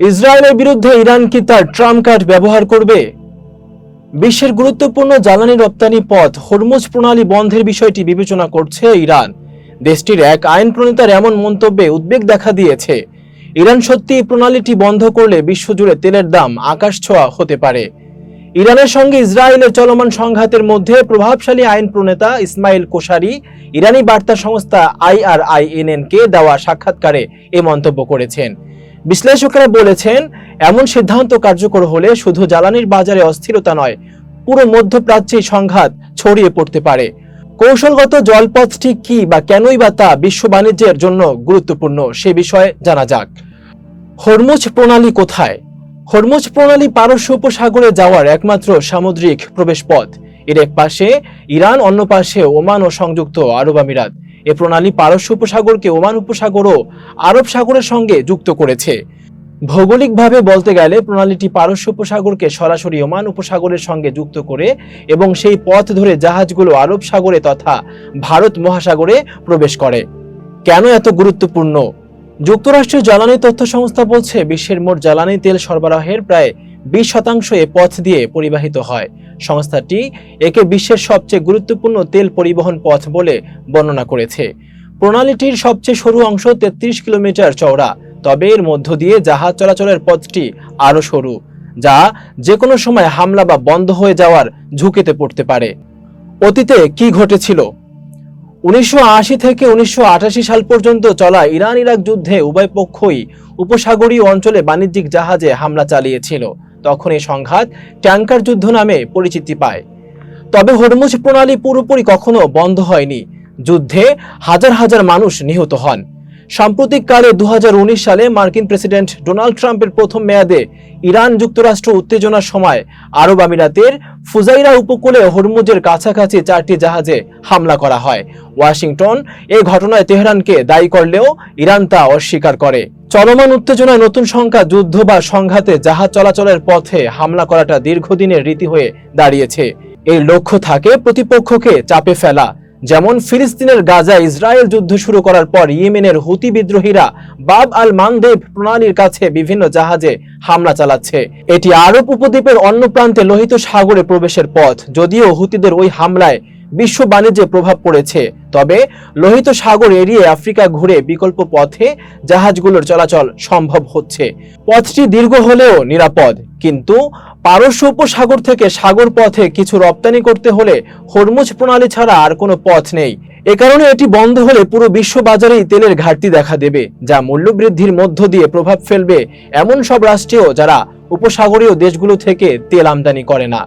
ইসরায়েলের বিরুদ্ধে ইরান কি তার ট্রাম্প কার্ড ব্যবহার করবে? বিশ্বের গুরুত্বপূর্ণ জ্বালানি রপ্তানি পথ, হরমুজ প্রণালী বন্ধের বিষয়টি বিবেচনা করছে ইরান। দেশটির এক আইন প্রণেতার এমন মন্তব্যে উদ্বেগ দেখা দিয়েছে। ইরান সত্যি প্রণালীটি বন্ধ করলে বিশ্বজুড়ে তেলের দাম আকাশ ছোঁয়া হতে পারে। ইরানের সঙ্গে ইসরায়েলের চলমান সংঘাতের মধ্যে প্রভাবশালী আইন প্রণেতা ইসমাইল কোশারি ইরানি বার্তা সংস্থা আইআরআইএনএন কে দেওয়া সাক্ষাৎকারে এ মন্তব্য করেছেন। বিশ্লেষকরা বলেছেন, এমন সিদ্ধান্ত কার্যকর হলে শুধু জ্বালানির বাজারে অস্থিরতা নয়, পুরো মধ্যপ্রাচ্যে সংঘাত ছড়িয়ে পড়তে পারে। কৌশলগত জলপথটি কি বা কেনই বা তা বিশ্ব বাণিজ্যের জন্য গুরুত্বপূর্ণ সে বিষয়ে জানা যাক। হরমুজ প্রণালী কোথায়? হরমুজ প্রণালী পারস্য উপসাগরে যাওয়ার একমাত্র সামুদ্রিক প্রবেশপথ। এর এক পাশে ইরান, অন্য পাশে ওমান ও সংযুক্ত আরব আমিরাত। এ প্রণালী পারস্য উপসাগরকে ওমান উপসাগর ও আরব সাগরের সঙ্গে যুক্ত করেছে। ভৌগোলিকভাবে বলতে গেলে প্রণালীটি পারস্য উপসাগরকে সরাসরি ওমান উপসাগরের সঙ্গে যুক্ত করে এবং সেই পথ ধরে জাহাজগুলো আরব সাগরে তথা ভারত মহাসাগরে প্রবেশ করে। কেন এত গুরুত্বপূর্ণ? যুক্তরাষ্ট্রের জ্বালানি তথ্য সংস্থা বলছে, বিশ্বের মোট জ্বালানি তেল সরবরাহের প্রায় বিশ শতাংশ এ পথ দিয়ে পরিবাহিত হয়। সংস্থাটি একে বিশ্বের সবচেয়ে গুরুত্বপূর্ণ তেল পরিবহন পথ বলে বর্ণনা করেছে। প্রণালীটির সবচেয়ে সরু অংশ তেত্রিশ কিলোমিটার চওড়া, তবে এর মধ্য দিয়ে জাহাজ চলাচলের পথটি আরও সরু, যা যে কোনো সময় হামলা বা বন্ধ হয়ে যাওয়ার ঝুঁকিতে পড়তে পারে। অতীতে কি ঘটেছিল? উনিশশো আশি থেকে উনিশশো আটাশি সাল পর্যন্ত চলা ইরান ইরাক যুদ্ধে উভয় পক্ষই উপসাগরীয় অঞ্চলে বাণিজ্যিক জাহাজে হামলা চালিয়েছিল। তখন এই সংঘাত ট্যাঙ্কার যুদ্ধ নামে পরিচিতি পায়। তবে হরমুজ প্রণালী পুরোপুরি কখনো বন্ধ হয়নি। যুদ্ধে হাজার হাজার মানুষ নিহত হন। সাম্প্রতিককালে দু সালে মার্কিন প্রেসিডেন্ট ডোনাল্ড ট্রাম্পের প্রথম মেয়াদে ইরান যুক্তরাষ্ট্র উত্তেজনার সময় আরব আমিরাতের ফুজাইরা উপকূলে হরমুজের কাছাকাছি চারটি জাহাজে হামলা করা হয়। ওয়াশিংটন এই ঘটনায় তেহরানকে দায়ী করলেও ইরান তা অস্বীকার করে। চলমান উত্তেজনায় নতুন সংখ্যা যুদ্ধ বা সংঘাতে জাহাজ চলাচলের পথে হামলা করাটা দীর্ঘদিনের রীতি হয়ে দাঁড়িয়েছে। এই লক্ষ্য থাকে প্রতিপক্ষকে চাপে ফেলা। যেমন ফিলিস্তিনের গাজা ইসরায়েল যুদ্ধ শুরু করার পর ইয়েমেনের হুতি বিদ্রোহীরা বাব আল মানদেব প্রণালীর কাছে বিভিন্ন জাহাজে হামলা চালাচ্ছে। এটি আরব উপদ্বীপের অন্য প্রান্তে লোহিত সাগরে প্রবেশের পথ, যদিও হুতিদের ওই হামলায় বিশ্ব বাণিজ্যে প্রভাব পড়েছে। তবে লোহিত সাগর এড়িয়ে আফ্রিকা ঘুরে বিকল্প পথে জাহাজগুলোর চলাচল সম্ভব হচ্ছে। পথটি দীর্ঘ হলেও নিরাপদ, কিন্তু পারস্য উপসাগর থেকে সাগর পথে কিছু রপ্তানি করতে হলে হরমুজ প্রণালী ছাড়া আর কোনো পথ নেই। এ কারণে এটি বন্ধ হলে পুরো বিশ্ব বাজারেই তেলের ঘাটতি দেখা দেবে, যা মূল্যবৃদ্ধির মধ্য দিয়ে প্রভাব ফেলবে এমন সব রাষ্ট্রেও যারা উপসাগরীয় দেশগুলো থেকে তেল আমদানি করে না।